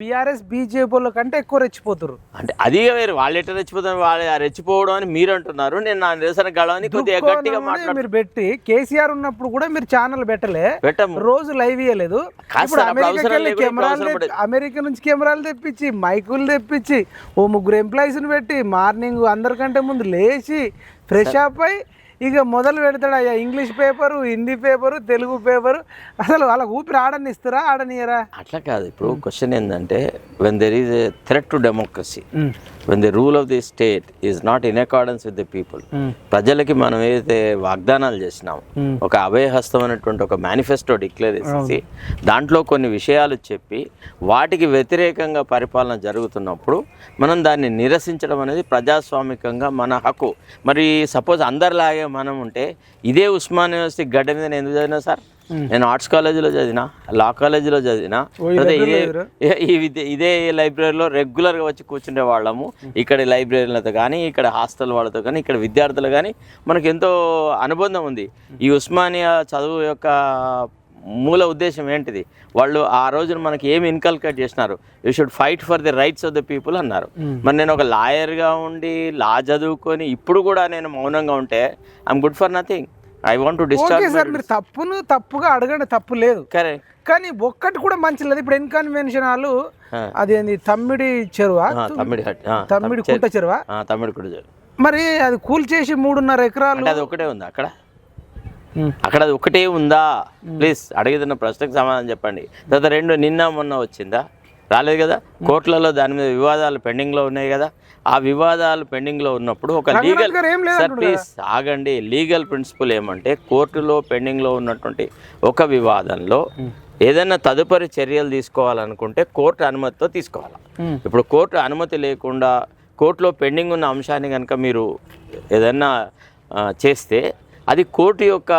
BRS BJP కంటే ఎక్కువ రెచ్చిపోతారు అంటే అది వేరు. వాళ్ళు ఎట్లా రెచ్చిపోతారు వాళ్ళు రెచ్చిపోవడం అని మీరు అంటున్నారు నేను నా నిరసన గడవని కొద్దిగా గట్టిగా మాట్లాడు మీరు పెట్టి కేసీఆర్ ఉన్నప్పుడు కూడా మీరు ఛానల్ పెట్టలే. రోజు లైవ్ ఇవ్వలేదు అమెరికా నుంచి కెమెరాలు తెప్పించి మైకులు తెప్పించి ఓ ముగ్గురు ఎంప్లాయీస్ని పెట్టి మార్నింగ్ అందరికంటే ముందు లేచి ఫ్రెష్ అప్ అయి ఇక మొదలు పెడతాడు అయ్యా English paper Hindi paper Telugu paper. అసలు వాళ్ళకి ఊపిరి ఆడనిస్తారా ఆడనియరా? అట్లా కాదు. ఇప్పుడు క్వశ్చన్ ఏంటంటే when there is a threat to democracy when the rule of the state is not in accordance with the people ప్రజలకి మనం ఏదైతే వాగ్దానాలు చేసినాం ఒక అభయహస్తం అనేటువంటి ఒక మేనిఫెస్టో డిక్లేర్ చేసేసి దాంట్లో కొన్ని విషయాలు చెప్పి వాటికి వ్యతిరేకంగా పరిపాలన జరుగుతున్నప్పుడు మనం దాన్ని నిరసించడం అనేది ప్రజాస్వామికంగా మన హక్కు. మరి సపోజ్ అందరిలాగే మనం ఉంటే ఇదే ఉస్మాన్ యూనివర్సిటీ గడ్డ మీద నేను ఎందుకు చదివినా సార్? నేను ఆర్ట్స్ కాలేజీలో చదివినా లా కాలేజీలో చదివినా ఇదే విద్య ఇదే లైబ్రరీలో రెగ్యులర్గా వచ్చి కూర్చునే వాళ్ళము. ఇక్కడ లైబ్రరీలతో కానీ ఇక్కడ హాస్టల్ వాళ్ళతో కానీ ఇక్కడ విద్యార్థులు కానీ మనకు ఎంతో అనుబంధం ఉంది. ఈ ఉస్మానియా చదువు యొక్క మూల ఉద్దేశం ఏంటిది? వాళ్ళు ఆ రోజున మనకి ఏమి ఇన్కల్కేట్ చేసినారు? You should fight for the rights of the people అన్నారు. మరి నేను ఒక లాయర్గా ఉండి లా చదువుకొని ఇప్పుడు కూడా నేను మౌనంగా ఉంటే I'm good for nothing I want to discharge sir మీరు తప్పును తప్పుగా అడగండి తప్పు లేదు. కరెక్ట్ కానీ ఒక్కటి కూడా మంచి లేదు. ఇప్పుడు ఇన్కన్వెన్షన్ హాలు అది ఏంది తమ్మిడి చెరువా? తమ్మిడి తమ్మిడి కుంట చెరువా. తమ్మిడి కూడా చదువు. మరి అది కూల్ చేసి మూడున్నర ఎకరాలు అది ఒకటే ఉంది అక్కడ. అక్కడ అది ఒకటే ఉందా? ప్లీజ్ అడిగిన ప్రశ్నకు సమాధానం చెప్పండి. తర్వాత రెండు నిన్న మొన్న వచ్చిందా? రాలేదు కదా? కోర్టులలో దాని మీద వివాదాలు పెండింగ్లో ఉన్నాయి కదా? ఆ వివాదాలు పెండింగ్లో ఉన్నప్పుడు ఒక లీగల్ సార్ ప్లీజ్ ఆగండి. లీగల్ ప్రిన్సిపల్ ఏమంటే కోర్టులో పెండింగ్లో ఉన్నటువంటి ఒక వివాదంలో ఏదైనా తదుపరి చర్యలు తీసుకోవాలనుకుంటే కోర్టు అనుమతితో తీసుకోవాలి. ఇప్పుడు కోర్టు అనుమతి లేకుండా కోర్టులో పెండింగ్ ఉన్న అంశాన్ని కనుక మీరు ఏదన్నా ఆ, చేస్తే అది కోర్టు యొక్క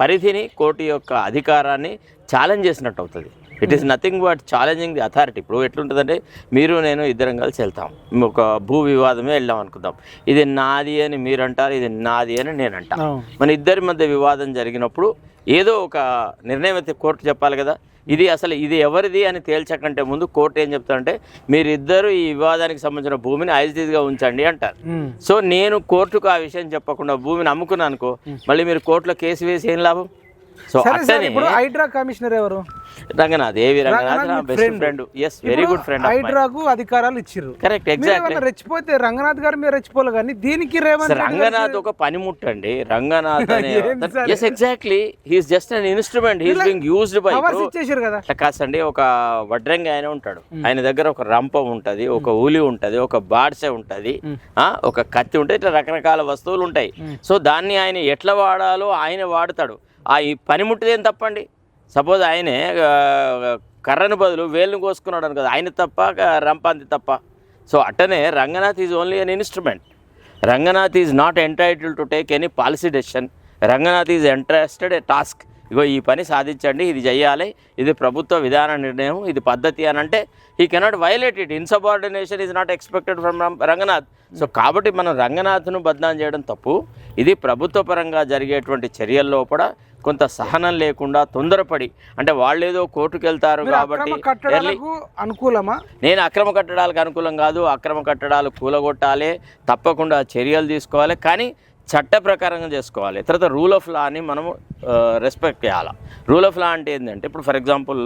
పరిధిని కోర్టు యొక్క అధికారాన్ని ఛాలెంజ్ చేసినట్టు అవుతుంది. It is nothing but challenging the authority ఇప్పుడు ఎట్లుంటుందంటే మీరు నేను ఇద్దరం కలిసి వెళ్తాం. ఒక భూ వివాదమే వెళ్ళాం అనుకుందాం. ఇది నాది అని మీరు అంటారు ఇది నాది అని నేను అంటా అవును. మన ఇద్దరి మధ్య వివాదం జరిగినప్పుడు ఏదో ఒక నిర్ణయం అయితే కోర్టు చెప్పాలి కదా. ఇది అసలు ఇది ఎవరిది అని తేల్చకంటే ముందు కోర్టు ఏం చెప్తారంటే మీరిద్దరు ఈ వివాదానికి సంబంధించిన భూమిని ఐజీగా ఉంచండి అంటారు. సో నేను కోర్టుకు ఆ విషయం చెప్పకుండా భూమిని అమ్ముకున్నాను అనుకో మళ్ళీ మీరు కోర్టులో కేసు వేసి ఏం లాభం? సో ఇప్పుడు హైడ్రా కమిషనర్ ఎవరు? రంగనాథ్ ఏవి రంగనాథ్ నా best. Friend yes very good friend హైడ్రాకు అధికారాలు ఇచ్చిర్రు. కరెక్ట్ ఏమన్నా రెచ్చిపోతే రంగనాథ్ గారు మీరు రెచ్చిపోలే కానీ దీనికి రేవంత్ రంగనాథ్ ఒక పనిముట్టు అండి రంగనాథ్ అనే? Yes exactly he's just an instrument he's being used by ఇచ్చేసారు కదా. కాసండి ఒక వడ్రంగి ఆయన ఉంటాడు. ఆయన దగ్గర ఒక రంపం ఉంటది ఒక ఉలి ఉంటది ఒక బాడ్సె ఉంటది ఆ, ఒక కత్తి ఉంటుంది ఇట్లా రకరకాల వస్తువులు ఉంటాయి. సో దాన్ని ఆయన ఎట్లా వాడాలో ఆయన వాడతాడు. ఆ ఈ పనిముట్టుదేం తప్పండి? సపోజ్ ఆయనే కర్రను బదులు వేలును కోసుకున్నాడు కదా ఆయన తప్ప క- రంపాంతి తప్ప. సో అట్టనే Ranganath is only an instrument Ranganath is not entitle to take any policy decision Ranganath is interested a task ఇగో ఈ పని సాధించండి ఇది చెయ్యాలి ఇది ప్రభుత్వ విధాన నిర్ణయం ఇది పద్ధతి అని అంటే he cannot violate it insubordination is not expected from Ranganath. So కాబట్టి మనం రంగనాథ్ను బద్నాం చేయడం తప్పు. ఇది ప్రభుత్వ పరంగా జరిగేటువంటి చర్యల్లో కూడా కొంత సహనం లేకుండా తొందరపడి అంటే వాళ్ళు ఏదో కోర్టుకు వెళ్తారు కాబట్టి అనుకూలమా? నేను అక్రమ కట్టడాలకు అనుకూలం కాదు అక్రమ కట్టడాలు కూలగొట్టాలి తప్పకుండా చర్యలు తీసుకోవాలి. కానీ చట్ట ప్రకారంగా చేసుకోవాలి. తర్వాత రూల్ ఆఫ్ లాని మనము రెస్పెక్ట్ చేయాలి? రూల్ ఆఫ్ లా అంటే ఏంటంటే ఇప్పుడు ఫర్ ఎగ్జాంపుల్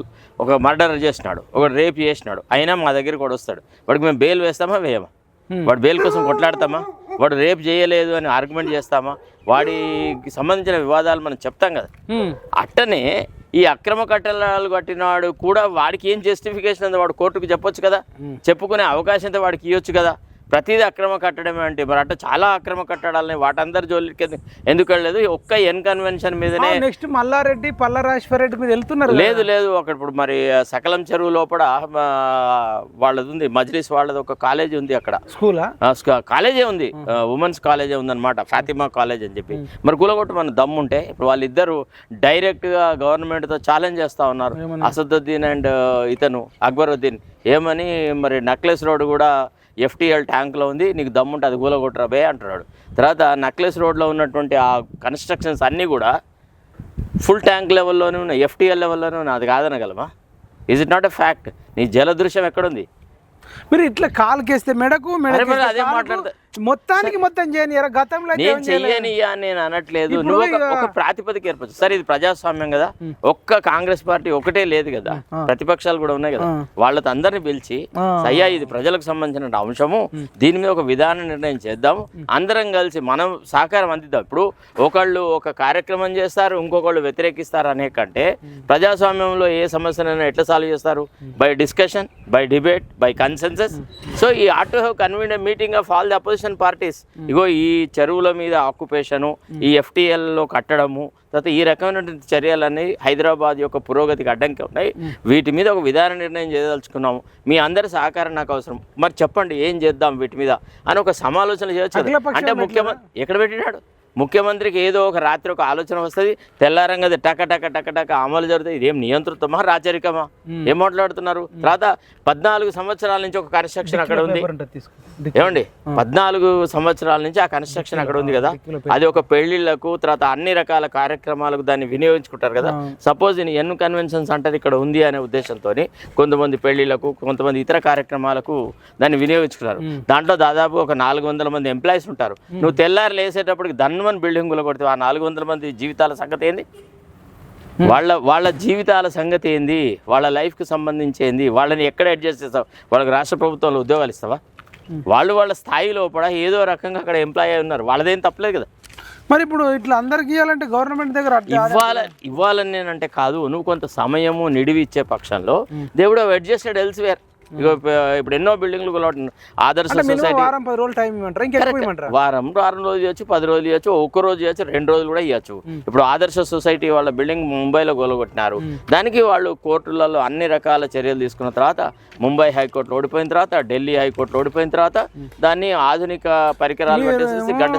ఒక మర్డర్ చేసినాడు ఒక రేప్ చేసినాడు అయినా మా దగ్గరికి కూడా వస్తాడు. వాడికి మేము బెయిల్ వేస్తామా వేయమా? వాడు బెయిల్ కోసం కొట్లాడతామా? వాడు రేప్ చేయలేదు అని ఆర్గ్యుమెంట్ చేస్తామా? వాడికి సంబంధించిన వివాదాలు మనం చెప్తాం కదా. అట్టనే ఈ అక్రమ కట్టడాలు కట్టినాడు కూడా వాడికి ఏం జస్టిఫికేషన్ ఉంది వాడు కోర్టుకు చెప్పొచ్చు కదా? చెప్పుకునే అవకాశం అయితే వాడికి ఇవ్వచ్చు కదా? ప్రతిదీ అక్రమ కట్టడమే అంటే మరి అట్ట చాలా అక్రమ కట్టడాలని వాటందరి జోలికి ఎందు- ఎందుకు వెళ్ళలేదు? ఒక్క ఎన్ కన్వెన్షన్ మీదనే నెక్స్ట్ మల్లారెడ్డి పల్లారాజేశ్వర రెడ్డి మీద వెళ్తున్నారు. లేదు లేదు. ఒక ఇప్పుడు మరి సకలం చెరువు లోపల వాళ్ళది ఉంది. మజ్లిస్ వాళ్ళది ఒక కాలేజీ ఉంది అక్కడ. స్కూలా? కాలేజే ఉంది. ఉమెన్స్ కాలేజే ఉందన్నమాట. ఫాతిమా కాలేజ్ అని చెప్పి. మరి కూలగొట్టు మన దమ్ము ఉంటే ఇప్పుడు వాళ్ళిద్దరు డైరెక్ట్గా గవర్నమెంట్తో ఛాలెంజ్ చేస్తా ఉన్నారు. అసదుద్దీన్ అండ్ ఇతను అక్బరుద్దీన్. ఏమని మరి నక్లెస్ రోడ్ కూడా ఎఫ్టీఎల్ ట్యాంక్లో ఉంది నీకు దమ్ముంటే అది కూలగొట్టరా బే అంటున్నాడు. తర్వాత నక్లెస్ రోడ్లో ఉన్నటువంటి ఆ కన్స్ట్రక్షన్స్ అన్నీ కూడా ఫుల్ ట్యాంక్ లెవెల్లోనే ఉన్నాయి ఎఫ్టీఎల్ లెవెల్లోనే ఉన్నాయి అది కాదనగలమా? Is it not a fact నీ జలదృశ్యం ఎక్కడుంది? మీరు ఇట్లా కాలుకేస్తే మెడకు మెడకు అదే మాట్లాడతా. మొత్తానికి మొత్తం చేయని గతంలో నేను ఏం చేయలేదు. చెయ్యని అని నేను అనట్లేదు. నువ్వు ఒక- ప్రాతిపదిక ఏర్పరచు. సరే ఇది ప్రజాస్వామ్యం కదా. ఒక్క కాంగ్రెస్ పార్టీ ఒకటే లేదు కదా. ప్రతిపక్షాలు కూడా ఉన్నాయి కదా. వాళ్ళతో అందరిని పిలిచి. అయ్యా ఇది ప్రజలకు సంబంధించిన అంశము. దీని మీద ఒక విధాన నిర్ణయం చేద్దాం అందరం కలిసి మనం సహకారం అందిద్దాం. ఇప్పుడు ఒకళ్ళు ఒక కార్యక్రమం చేస్తారు ఇంకొకళ్ళు వ్యతిరేకిస్తారు అనే కంటే ప్రజాస్వామ్యంలో ఏ సమస్యనైనా ఎట్లా సాల్వ్ చేస్తారు? By discussion by debate by consensus so he ought have convene meeting of all the opposition parties. ఇగో ఈ చెరువుల మీద ఆక్యుపేషను ఈ FTL లో కట్టడము తర్వాత ఈ రకమైనటువంటి చర్యలన్నీ హైదరాబాద్ యొక్క పురోగతికి అడ్డంకి ఉన్నాయి. వీటి మీద ఒక విధాన నిర్ణయం చేయదలుచుకున్నాము. మీ అందరి సహకారం నాకు అవసరం. మరి చెప్పండి ఏం చేద్దాం వీటి మీద? అని ఒక సమాలోచన చేయొచ్చు అంటే ముఖ్యమంత్రి ఎక్కడ పెట్టినాడు? ముఖ్యమంత్రికి ఏదో ఒక రాత్రి ఒక ఆలోచన వస్తుంది తెల్లారంగా టక టక టక టక అమలు జరుగుతుంది. ఇదేం నియంతృత్వమా రాచరికమా? ఏం మాట్లాడుతున్నారు? తర్వాత పద్నాలుగు సంవత్సరాల నుంచి ఒక కన్స్ట్రక్షన్ అక్కడ ఉంది. ఏమండి? పద్నాలుగు సంవత్సరాల నుంచి ఆ కన్స్ట్రక్షన్ అక్కడ ఉంది కదా. అది ఒక పెళ్ళిళ్ళకు తర్వాత అన్ని రకాల కార్యక్రమాలకు దాన్ని వినియోగించుకుంటారు కదా. సపోజ్ ఇన్ ఎన్ కన్వెన్షన్స్ అంటారు ఇక్కడ ఉంది అనే ఉద్దేశంతో కొంతమంది పెళ్ళిళ్ళకు కొంతమంది ఇతర కార్యక్రమాలకు దాన్ని వినియోగించుకున్నారు. దాంట్లో దాదాపు ఒక నాలుగు వందల మంది ఎంప్లాయీస్ ఉంటారు. నువ్వు తెల్లారి లేసేటప్పటికి ధన్వన్ బిల్డింగులు కొడితే ఆ నాలుగు వందల మంది జీవితాల సంగతి ఏంది? వాళ్ళ వాళ్ళ జీవితాల సంగతి ఏంది? వాళ్ళ లైఫ్కి సంబంధించి ఏంది? వాళ్ళని ఎక్కడ అడ్జస్ట్ చేస్తావు? వాళ్ళకి రాష్ట్ర ప్రభుత్వంలో ఉద్యోగాలు ఇస్తావా? వాళ్ళు వాళ్ళ స్థాయిలో కూడా ఏదో రకంగా అక్కడ ఎంప్లాయ్ అయి ఉన్నారు. వాళ్ళదేం తప్పలేదు కదా. మరి ఇప్పుడు ఇట్లా అందరికి ఇవ్వాలంటే గవర్నమెంట్ దగ్గర ఇవ్వాల ఇవ్వాలని నేనంటే కాదు నువ్వు కొంత సమయము నిడివి ఇచ్చే పక్షంలో దేవుడు అడ్జస్టెడ్ ఎల్స్వేర్ ఇప్పుడు ఎన్నో బిల్డింగ్లు ఆదర్శ సొసైటీ వారం పది రోజులు టైం ఇవ్వమంటారా? ఇంకెక్కువ ఇవ్వమంటారా? వారం వారం రోజులు ఇవ్వచ్చు పది రోజులు ఇవ్వచ్చు ఒక్క రోజు ఇవ్వచ్చు రెండు రోజులు కూడా ఇవ్వచ్చు. ఇప్పుడు ఆదర్శ సొసైటీ వాళ్ళ బిల్డింగ్ ముంబైలో గొలగొట్టినారు. దానికి వాళ్ళు కోర్టులలో అన్ని రకాల చర్యలు తీసుకున్న తర్వాత ముంబై హైకోర్టులో ఓడిపోయిన తర్వాత ఢిల్లీ హైకోర్టులో ఓడిపోయిన తర్వాత దాన్ని ఆధునిక పరికరాలు పెట్టేసేసి గంట